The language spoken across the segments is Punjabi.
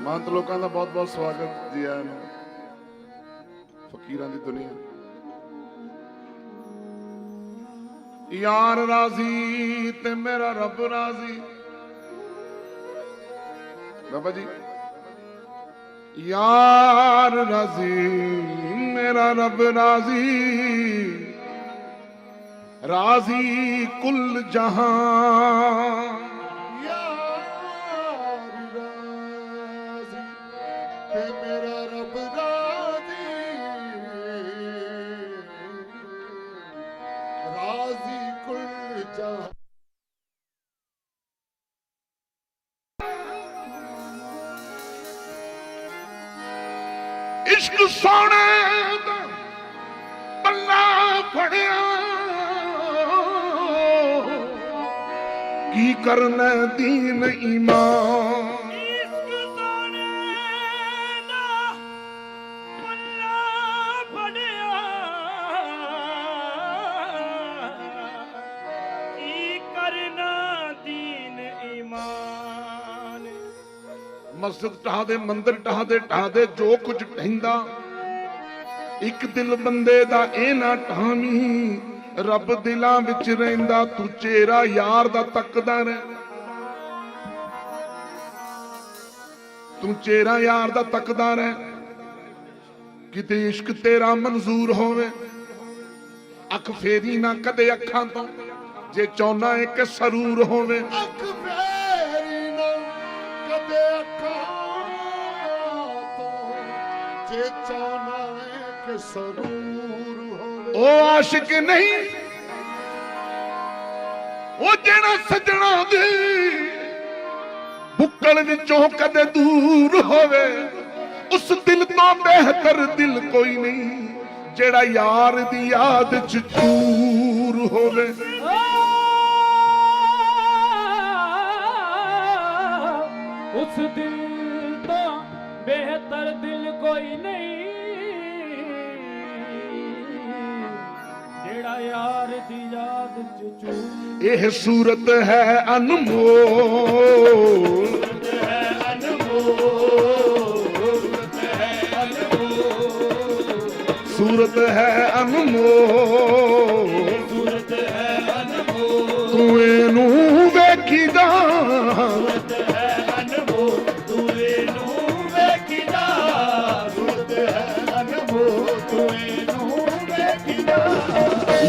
ਮਹੰਤ ਲੋਕਾਂ ਦਾ ਬਹੁਤ ਬਹੁਤ ਸਵਾਗਤ ਜੀ ਆਇਆਂ ਨੂੰ, ਫਕੀਰਾਂ ਦੀ ਦੁਨੀਆ। ਯਾਰ ਰਾਜ਼ੀ ਤੇ ਮੇਰਾ ਰੱਬ ਰਾਜ਼ੀ। ਬਾਬਾ ਜੀ, ਯਾਰ ਰਾਜ਼ੀ, ਮੇਰਾ ਰੱਬ ਰਾਜ਼ੀ। ਰਾਜ਼ੀ ਕੁੱਲ ਜਹਾਂ। ਕਰਨਾ ਦੀਨ ਈਮਾਨ ਮਸਜਿਦ ਢਾਹ ਦੇ ਮੰਦਿਰ ਢਾਹ ਦੇ ਢਾਹ ਦੇ ਜੋ ਕੁਝ ਢਹਿੰਦਾ ਇੱਕ ਦਿਲ ਬੰਦੇ ਦਾ ਇਹ ਨਾ ਢਾਵੀਂ ਰੱਬ ਦਿਲਾਂ ਵਿੱਚ ਰਹਿੰਦਾ, ਤੂੰ ਚਿਹਰਾ ਯਾਰ ਦਾ ਤੱਕਦਾ ਰਹਿ। ਤੂੰ ਚਿਹਰਾ ਯਾਰ ਦਾ ਤੱਕਦਾ ਰਹਿ। ਕਿਤੇ ਇਸ਼ਕ ਤੇਰਾ ਮਨਜ਼ੂਰ ਹੋਵੇ, ਅੱਖ ਫੇਰੀ ਨਾ ਕਦੇ ਅੱਖਾਂ ਤੋਂ, ਜੇ ਚਾਹੁੰਨਾ ਏ ਕਿ ਸਰੂਰ ਹੋਵੇ। ਅੱਖ ਫੇਰੀ ਨਾ ਕਦੇ ਅੱਖਾਂ ਤੋਂ, ਜੇ ਚਾਹਨਾ ਹੈ ਕਿ ਸਰੂਰ ਹੋਵੇ ਉਹ ਆਸ਼ਿਕ ਨਹੀਂ। ਉਹ ਜਿਹੜਾ ਸੱਜਣਾ ਦੀ ਬੁੱਕਲ ਵਿੱਚੋਂ ਕਦੇ ਦੂਰ ਹੋਵੇ, ਉਸ ਦਿਲ ਤੋਂ ਬਿਹਤਰ ਦਿਲ ਕੋਈ ਨਹੀਂ, ਜਿਹੜਾ ਯਾਰ ਦੀ ਯਾਦ ਚ ਚੂਰ ਹੋਵੇ। ਉਸ ਦਿਲ ਤੋਂ ਬਿਹਤਰ ਦਿਲ ਕੋਈ ਨਹੀਂ। ਯਾਰ ਦੀ ਯਾਦ ਚ ਚੂ ਇਹ ਸੂਰਤ ਹੈ ਅਨਮੋਲ। ਸੂਰਤ ਹੈ ਅਨਮੋਲ।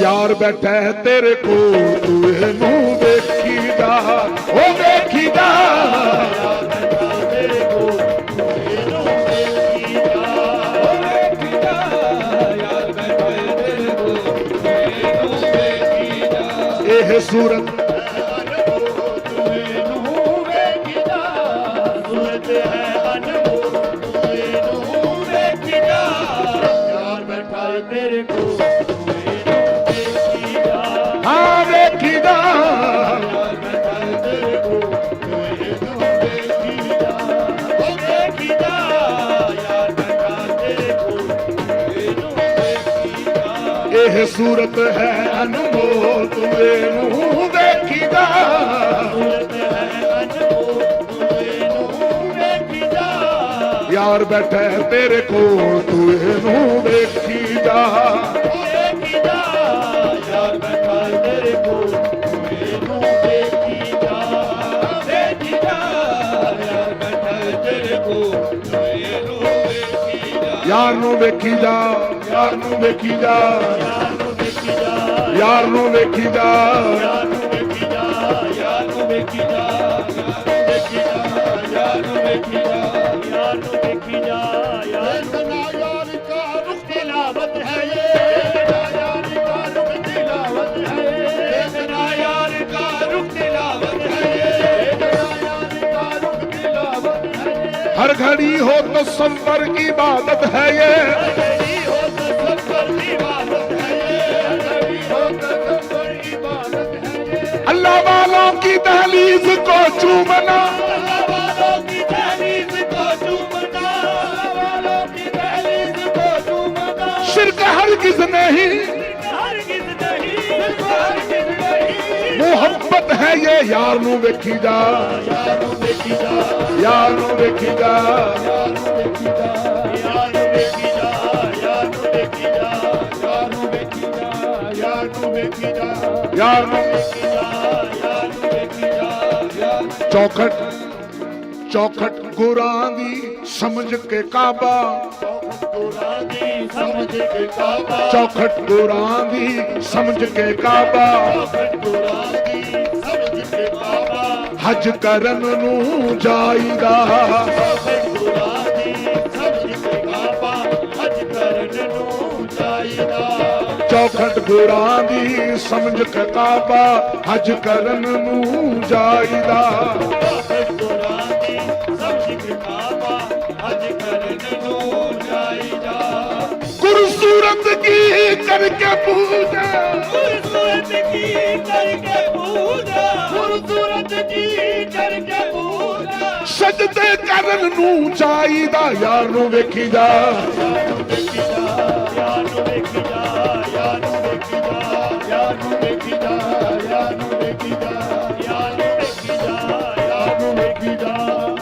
ਯਾਰ ਬੈਠਾ ਹੈ ਤੇਰੇ ਕੋਲ ਤੂੰ ਇਹਨੂੰ ਵੇਖੀਦਾ ਉਹ ਵੇਖੀਦਾ। ਇਹ ਸੂਰਤ ਇਹ ਸੂਰਤ ਹੈ ਅਨਮੋਲ ਤੂੰ ਇਹਨੂੰ ਵੇਖੀਦਾ। ਸੂਰਤ ਹੈ ਅਨਮੋਲ ਤੂਏ ਨੂੰ ਵੇਖੀਦਾ ਯਾਰ ਬੈਠਾ ਤੇਰੇ ਕੋਲ, ਤੂੰ ਇਹਨੂੰ ਵੇਖੀਦਾ। ਯਾਰ ਨੂੰ ਵੇਖੀ ਜਾ, ਯਾਰ ਨੂੰ ਵੇਖੀ ਜਾ। ਯਾਰ ਨੂੰ ਵੇਖੀ ਜਾ। ਯਾਰ ਨੂੰ ਵੇਖੀ ਜਾ, ਯਾਰ ਨੂੰ ਵੇਖੀ ਜਾ, ਯਾਰ ਨੂੰ ਵੇਖੀ हो तसव्वुर इबादत है ये अल्लाह वालों की दहलीज को चूमना अल्लाह वालों की दहलीज ਹੈ ਇਹ ਯਾਰ ਨੂੰ ਵੇਖੀ ਜਾ ਯਾਰ ਨੂੰ ਵੇਖੀ ਜਾ ਯਾਰ ਨੂੰ ਵੇਖੀ ਜਾ ਯਾਰ ਨੂੰ ਵੇਖੀ ਜਾ ਯਾਰ ਨੂੰ ਵੇਖੀ ਜਾ ਯਾਰ ਨੂੰ ਵੇਖੀ ਜਾ ਚੌਖਟ ਗੁਰਾਂ ਦੀ ਸਮਝ ਕੇ ਕਾਬਾ। ਚੌਖਟ ਗੁਰਾਂ ਦੀ ਸਮਝ ਕੇ ਕਾਬਾ। ਹਜ ਕਰਨ ਨੂੰ ਜਾਈਦਾ। ਚੌਖਟ ਗੁਰਾਂ ਦੀ ਸਮਝ ਕਿਤਾਬਾ ਹਜ ਕਰਨ ਨੂੰ ਜਾਈਦਾ। ਗੁਰਸੂਰਤ ਕੀ ਕਰਕੇ ਪੂਜਾ? ਗੁਰਸੂਰਤ ਕੀ ਕਰਕੇ ਯਾਰ ਨੂੰ ਵੇਖੀ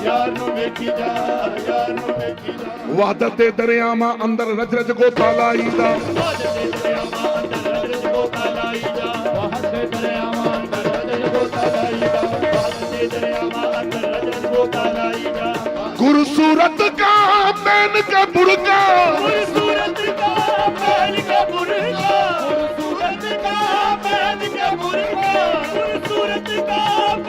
ਯਾਰ ਨੂੰ ਵੇਖੀ ਜਾ ਵਾਦਤ ਦੇ ਦਰਿਆਵਾਂ ਅੰਦਰ ਰਜ ਰਜ ਗੋਤਾ ਲਾਈਦਾ। ਬਾਦ ਦੇ ਦਰਿਆਵਾਂ ਗੁਰ ਸੂਰਤ ਕਾ ਪੈਨ ਕੇ ਬੁਰਕਾ खूबसूरत का पहन का बुरका खूबसूरत का पहन का बुरका खूबसूरत का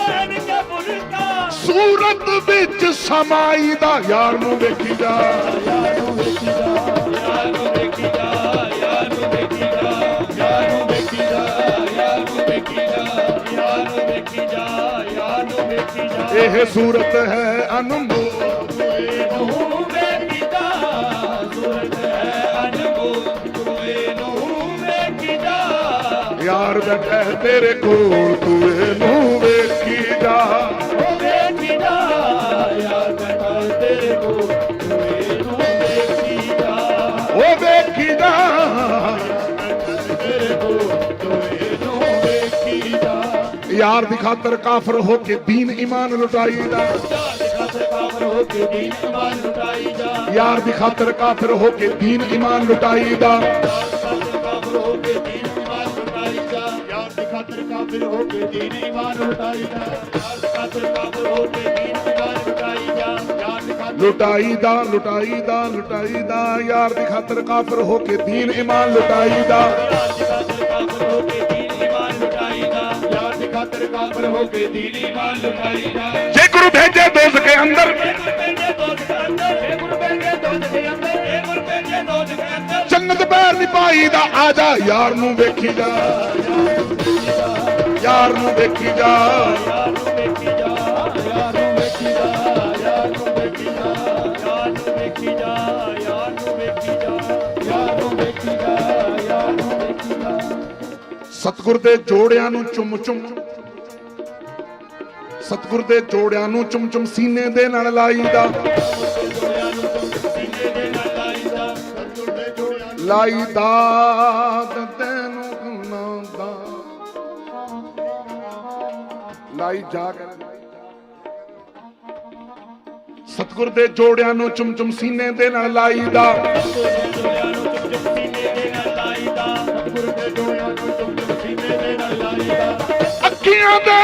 पहन का बुरका ਸੂਰਤ ਵਿੱਚ ਸਮਾਈਦਾ ਯਾਰ ਨੂੰ ਵੇਖੀ ਜਾ यार नु देखी जा यार नु देखी जा यार नु देखी जा यार नु देखी जा यार नु देखी जा यार नु देखी जा यार नु देखी जा ਇਹ ਸੂਰਤ ਹੈ ਅਨਮੋਲ ਵੇਖੀ ਜਾ ਯਾਰ ਬੈਠਾ ਤੇਰੇ ਕੋਲ ਤੂੰ ਇਹਨੂੰ ਵੇਖੀ ਜਾ ਉਹ ਵੇਖੀ ਜਾ ਯਾਰ ਬੈਠਾ ਤੇਰੇ ਕੋਲ ਤੂੰ ਇਹਨੂੰ ਵੇਖੀ ਜਾ ਉਹ ਵੇਖੀ ਜਾ ਯਾਰ ਦੀ ਖਾਤਰ ਕਾਫਰ ਹੋ ਕੇ ਦੀਨ ਈਮਾਨ ਲੁਟਾਈਦਾ। ਯਾਰ ਦੇ ਖਾਤਰ ਕਾਫਰ ਹੋ ਕੇ ਦੀਨ ਇਮਾਨ ਲੁਟਾਈ ਜਾ ਯਾਰ ਦੀ ਖਾਤਰ ਕਾਫਰ ਹੋ ਕੇ ਈਮਾਨ ਲੁਟਾਈਦਾ। ਯਾਰ ਦੇ ਕਬ ਹੋ ਕੇ ਤੇਰੀ ਲੁਟਾਈ ਦਾ। ਲੁਟਾਈ ਦਾ ਲੁਟਾਈ ਦਾ। ਯਾਰ ਦੀ ਖਾਤਰ ਕਾਫਰ ਹੋ ਕੇ دین ਇਮਾਨ ਲੁਟਾਈ ਦਾ। ਜੇ ਗੁਰੂ ਭੇਜੇ ਦੋਜ਼ ਕੇ ਅੰਦਰ। ਜੰਨਤ ਪੈਰ ਨਹੀਂ ਪਾਈ ਦਾ ਆ ਯਾਰ ਨੂੰ ਵੇਖੀ ਜਾ। ਖਾਤਰ ਕਾਫਰ ਹੋ ਕੇ ਦੀਨ ਇਮਾਨ ਲੁਟਾਈ ਜਾ ਜੇ ਗੁਰੂ ਭੇਜੇ ਦੋਜ਼ ਕੇ ਅੰਦਰ ਜੰਨਤ ਬੈਰ ਨਹੀਂ ਪਾਈਦਾ ਆ ਜਾ ਯਾਰ ਨੂੰ ਵੇਖੀ ਜਾ ਯਾਰ ਨੂੰ ਵੇਖੀ ਜਾ। ਸਤਿਗੁਰ ਦੇ ਜੋੜਿਆਂ ਨੂੰ ਚੁੰਮ ਚੁੰਮ। ਸਤਿਗੁਰ ਦੇ ਜੋੜਿਆਂ ਨੂੰ ਚੁੰਮ ਚੁੰਮ ਸੀਨੇ ਦੇ ਨਾਲ ਲਾਈਦਾ। ਲਾਈਦਾ ਲਾਈ ਜਾ ਕੇ। ਸਤਿਗੁਰ ਦੇ ਜੋੜਿਆਂ ਨੂੰ ਚੁੰਮ ਸੀਨੇ ਦੇ ਨਾਲ ਲਾਈਦਾ। ਅੱਖੀਆਂ ਦੇ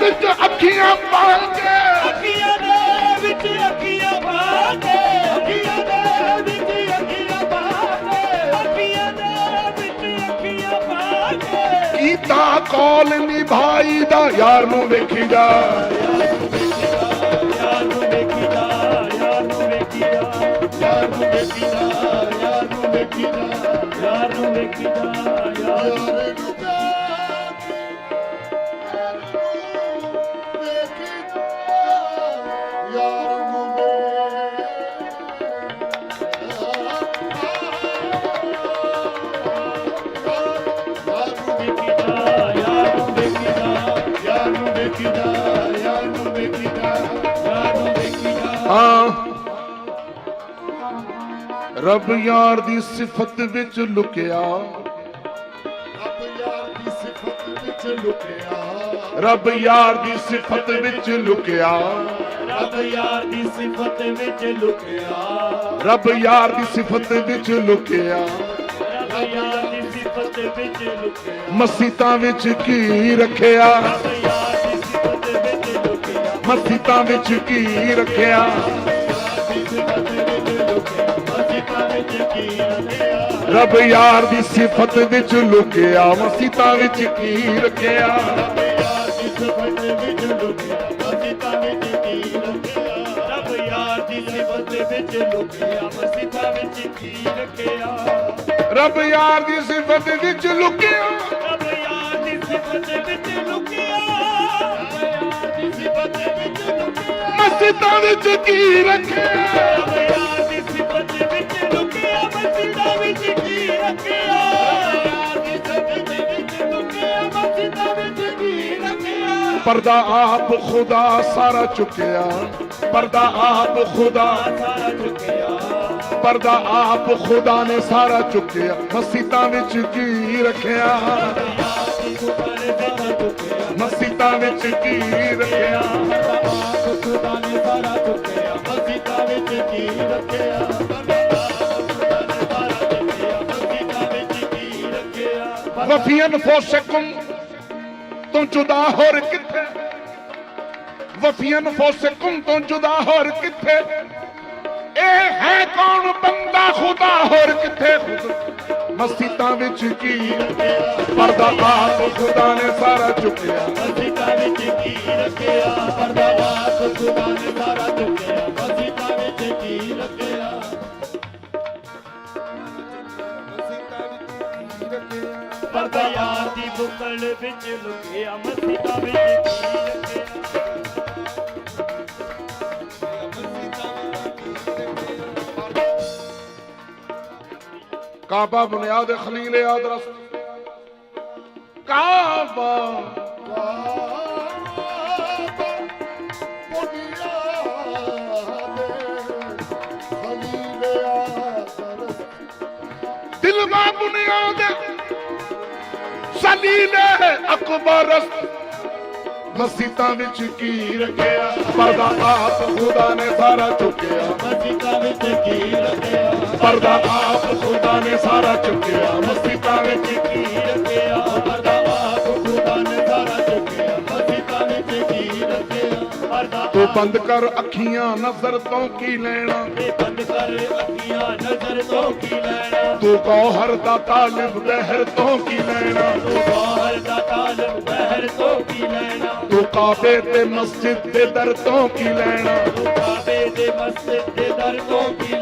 ਵਿੱਚ ਅੱਖੀਆਂ ਕੌਲ ਨਿਭਾਈ ਦਾ, ਯਾਰ ਨੂੰ ਵੇਖੀ ਜਾ ਯਾਰ ਨੂੰ ਵੇਖੀ ਜਾ ਯਾਰ ਨੂੰ ਵੇਖੀ ਜਾ ਯਾਰ ਨੂੰ ਵੇਖੀ ਜਾ ਯਾਰ ਨੂੰ ਵੇਖੀ ਜਾ ਯਾਰ ਨੂੰ ਵੇਖੀ ਜਾ ਯਾਰ ਨੂੰ ਵੇਖੀ ਜਾ ਰੱਬ ਯਾਰ ਦੀ ਸਿਫਤ ਵਿੱਚ ਲੁਕਿਆ। ਰੱਬ ਯਾਰ ਦੀ ਸਿਫਤ ਵਿੱਚ ਲੁਕਿਆ। ਰੱਬ ਯਾਰ ਦੀ ਸਿਫਤ ਵਿੱਚ ਲੁਕਿਆ। ਰੱਬ ਯਾਰ ਦੀ ਸਿਫਤ ਵਿੱਚ ਲੁਕਿਆ। ਰੱਬ ਯਾਰ ਦੀ ਸਿਫਤ ਵਿੱਚ ਲੁਕਿਆ। ਰੱਬ ਯਾਰ ਦੀ ਸਿਫਤ ਵਿੱਚ ਲੁਕਿਆ। ਮਸੀਤਾਂ ਵਿੱਚ ਕੀ ਰੱਖਿਆ? ਰੱਬ ਯਾਰ ਦੀ ਸਿਫਤ ਵਿੱਚ ਲੁਕਿਆ। ਮਸੀਤਾਂ ਵਿੱਚ ਕੀ ਰੱਖਿਆ? ਰੱਬ ਯਾਰ ਦੀ ਸਿਫਤ ਵਿੱਚ ਲੁਕਿਆ ਮਸੀਤਾਂ ਵਿੱਚ ਕੀ ਰੱਖਿਆ? ਰੱਬ ਯਾਰ ਦੀ ਸਿਫਤ ਵਿੱਚ ਲੁਕਿਆ ਮਸੀਤਾਂ ਵਿੱਚ ਕੀ ਰੱਖਿਆ? ਰੱਬ ਯਾਰ ਦੀ ਸਿਫਤ ਵਿੱਚ ਲੁਕਿਆ। ਮਸੀਤਾਂ ਵਿੱਚ ਕੀ ਰੱਖਿਆ? ਪਰਦਾ ਆਪ ਖੁਦਾ ਸਾਰਾ ਚੁੱਕਿਆ। ਪਰਦਾ ਆਪ ਖੁਦਾ ਸਾਰਾ ਚੁੱਕਿਆ ਪਰਦਾ ਆਪ ਖੁਦਾ ਨੇ ਸਾਰਾ ਚੁੱਕਿਆ। ਮਸੀਤਾਂ ਵਿੱਚ ਕੀ ਰੱਖਿਆ? ਯਾਰ ਦੀ ਮਸੀਤਾਂ ਵਿੱਚ ਕੀ ਰੱਖਿਆ? ਖੁਦਾ ਨੇ ਸਾਰਾ ਚੁੱਕਿਆ ਮਸੀਤਾਂ ਵਿੱਚ ਕੀ ਰੱਖਿਆ ਖੁਦਾ ਨੇ ਸਾਰਾ ਚੁੱਕਿਆ ਮਸੀਤਾਂ ਵਿੱਚ ਵਫੀਨ ਫੋਸਕਮ ਤੋਂ ਜੁਦਾ ਹੋਰ ਕਿੱਥੇ ਵਫੀਨ ਫੋਸਕਮ ਤੋਂ ਜੁਦਾ ਹੋਰ ਕਿੱਥੇ? ਇਹ ਹੈ ਕੌਣ ਬੰਦਾ ਖੁਦਾ ਹੋਰ ਕਿੱਥੇ? ਮਸੀਤਾਂ ਵਿੱਚ ਕੀ ਪਰਦਾ ਆਪ ਖੁਦਾ ਨੇ ਸਾਰਾ ਚੁੱਕਿਆ। ਮਸੀਤਾਂ ਵਿੱਚ ਕੀ ਰੱਖਿਆ? ਪਰਦਾ ਆਪ ਖੁਦਾ ਨੇ ਸਾਰਾ ਚੁੱਕਿਆ। ਮਸੀਤਾਂ ਵਿੱਚ ਕੀ ਰੱਖਿਆ? ਪਰਦਾ ਯਾਰ ਦੀ ਬੁੱਕਲ ਵਿੱਚ ਲੁਕਿਆ। ਮਸੀਤਾਂ ਵਿੱਚ ਕਾਬਾ ਬੁਨਿਆਦ ਖਲੀਲ ਆਦਰਸ ਕਾਬਾ। ਦਿਲ ਮਾ ਬੁਨਿਆਦ ਸਲੀਲ ਅਕਬਰ ਮਸੀਤਾਂ ਵਿੱਚ ਕੀ ਰੱਖਿਆ? ਪਰਦਾ ਆਪ ਖੁਦਾ ਨੇ ਸਾਰਾ ਚੁੱਕਿਆ। ਮਸੀਤਾਂ ਵਿੱਚ ਕੀ ਰੱਖਿਆ? ਪਰਦਾ ਆਪ ਖੁਦਾ ਨੇ ਸਾਰਾ ਚੁੱਕਿਆ ਮਸੀਤਾਂ ਵਿੱਚ ਕੀ ਰੱਖਿਆ ਪਰਦਾ ਆਪ ਖੁਦਾ ਨੇ ਸਾਰਾ ਚੁੱਕਿਆ ਮਸੀਤਾਂ ਵਿੱਚ ਕੀ ਰੱਖਿਆ ਪਰਦਾ ਤੂੰ ਬੰਦ ਕਰ ਅੱਖੀਆਂ ਨਜ਼ਰ ਤੋਂ ਕੀ ਲੈਣਾ? ਤੇ ਬੰਦ ਕਰ ਅੱਖੀਆਂ ਨਜ਼ਰ ਤੋਂ ਕੀ ਲੈਣਾ? ਤੂੰ ਕੌਹਰ ਦਾ ਤਾਲਿਬ ਬਹਿਰ ਤੋਂ ਕੀ ਲੈਣਾ? ਤੂੰ ਬਾਹਰ ਦਾ ਤਾਲਬ ਬਹਿਰ ਤੋਂ ਕੀ ਲੈਣਾ? ਤੂੰ ਕਾਬੇ ਤੇ ਮਸਜਿਦ ਦੇ ਦਰ ਤੋਂ ਕੀ ਲੈਣਾ? ਤੂੰ ਕਾਬੇ ਦੇ ਮਸਜਿਦ ਦੇ ਦਰ ਤੋਂ ਕੀ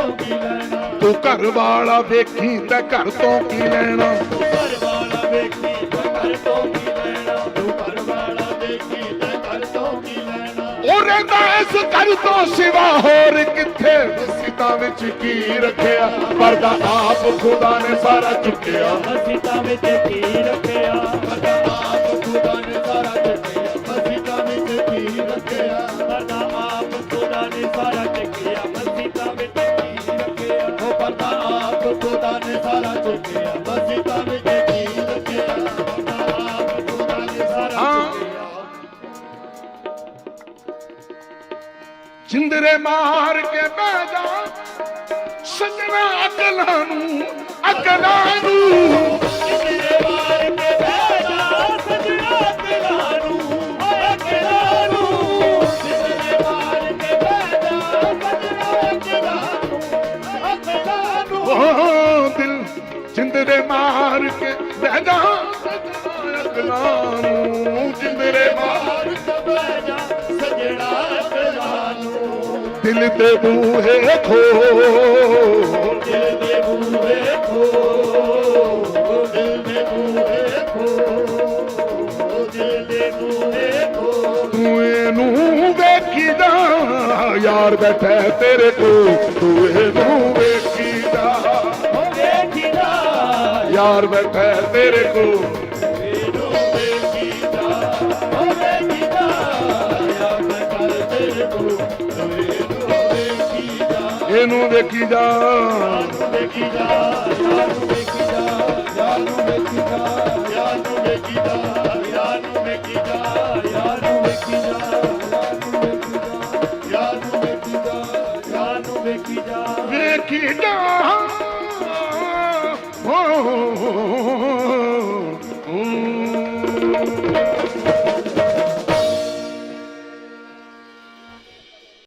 ਤੋਂ ਘਰ ਵਾਲਾ ਵੇਖੀ ਤੇ ਘਰ ਤੋਂ ਕੀ ਲੈਣਾ? ਘਰ ਵਾਲਾ ਵੇਖੀ ਤੇ ਘਰ ਤੋਂ ਕੀ ਲੈਣਾ? ਤੂੰ ਘਰ ਵਾਲਾ ਵੇਖੀ ਤੇ ਘਰ ਤੋਂ ਕੀ ਲੈਣਾ? ਉਹ ਰਹਿੰਦਾ ਇਸ ਘਰ ਤੋਂ ਸਿਵਾ ਹੋਰ ਕਿੱਥੇ? ਮਸਜਿਦਾਂ ਵਿੱਚ ਕੀ ਰੱਖਿਆ? ਪਰਦਾ ਆਪ ਖੁਦਾ ਨੇ ਸਾਰਾ ਚੁੱਕਿਆ। ਮਸੀਤਾਂ ਵਿੱਚ ਕੀ ਰੱਖਿਆ? ਸਾਰਾ ਚੱਕਿਆ ਮਸੀਤਾਂ ਵਿੱਚ ਕੀ ਰੱਖਿਆ ਪਰਦਾ ਆਪ ਖੁਦਾ ਨੇ ਸਾਰਾ ਜਿੰਦਰੇ ਮਾਰ ਕੇ ਬਹਿ ਜਾ। ਸਜਣਾ ਅਕਲਾਂ ਨੂੰ ਅਕਲਾਂ ਨੂੰ। ਜਿੰਦਰੇ ਜਿੰਦਰੇ ਮਾਰ ਕੇ ਬਹਿ ਜਾ ਸਜਣਾ ਅਕਲਾਂ ਨੂੰ ਜਿੰਦਰੇ ਮਾਰ ਕੇ ਬਹਿ ਜਾ ਸਜਣਾ ਅਕਲਾਂ ਨੂੰ। ਦਿਲ ਤੇ ਬੂਹੇ ਖੋ ਦਿਲ ਦੇ ਬੂਹੇ ਖੋ ਦਿਲ ਦੇ ਬੂਹੇ ਖੋ ਦਿਲ ਦੇ ਬੂਹੇ ਖੋ ਤੂੰ ਇਹਨੂੰ ਵੇਖੀ ਜਾ ਯਾਰ ਬੈਠਾ ਤੇਰੇ ਕੋਲ ਤੂੰ ਇਹਨੂੰ ਵੇਖੀ ਯਾਰ ਬੈਠਾ ਤੇਰੇ ਕੋਲ ਇਹਨੂੰ ਵੇਖੀਦਾ ਹੋ ਮੈਂ ਕਰ ਤੇਰੇ ਕੋ ਇਹਨੂੰ ਵੇਖੀਦਾ ਢਾਡੇ ਨੂੰ ਵੇਖੀ ਜਾ ਨੂੰ ਵੇਖੀ ਜਾ ਯਾਰ ਨੂੰ ਵੇਖੀ ਜਾ ਯਾਰ ਨੂੰ ਵੇਖੀ ਜਾ ਯਾਰ ਵੇਖੀ ਜਾ ਯਾਰ ਵੇਖੀ ਜਾ ਯਾਰ ਵੇਖੀ ਜਾ ਯਾਰ ਵੇਖੀ ਜਾ। ਵੇਖੀ ਜਾ।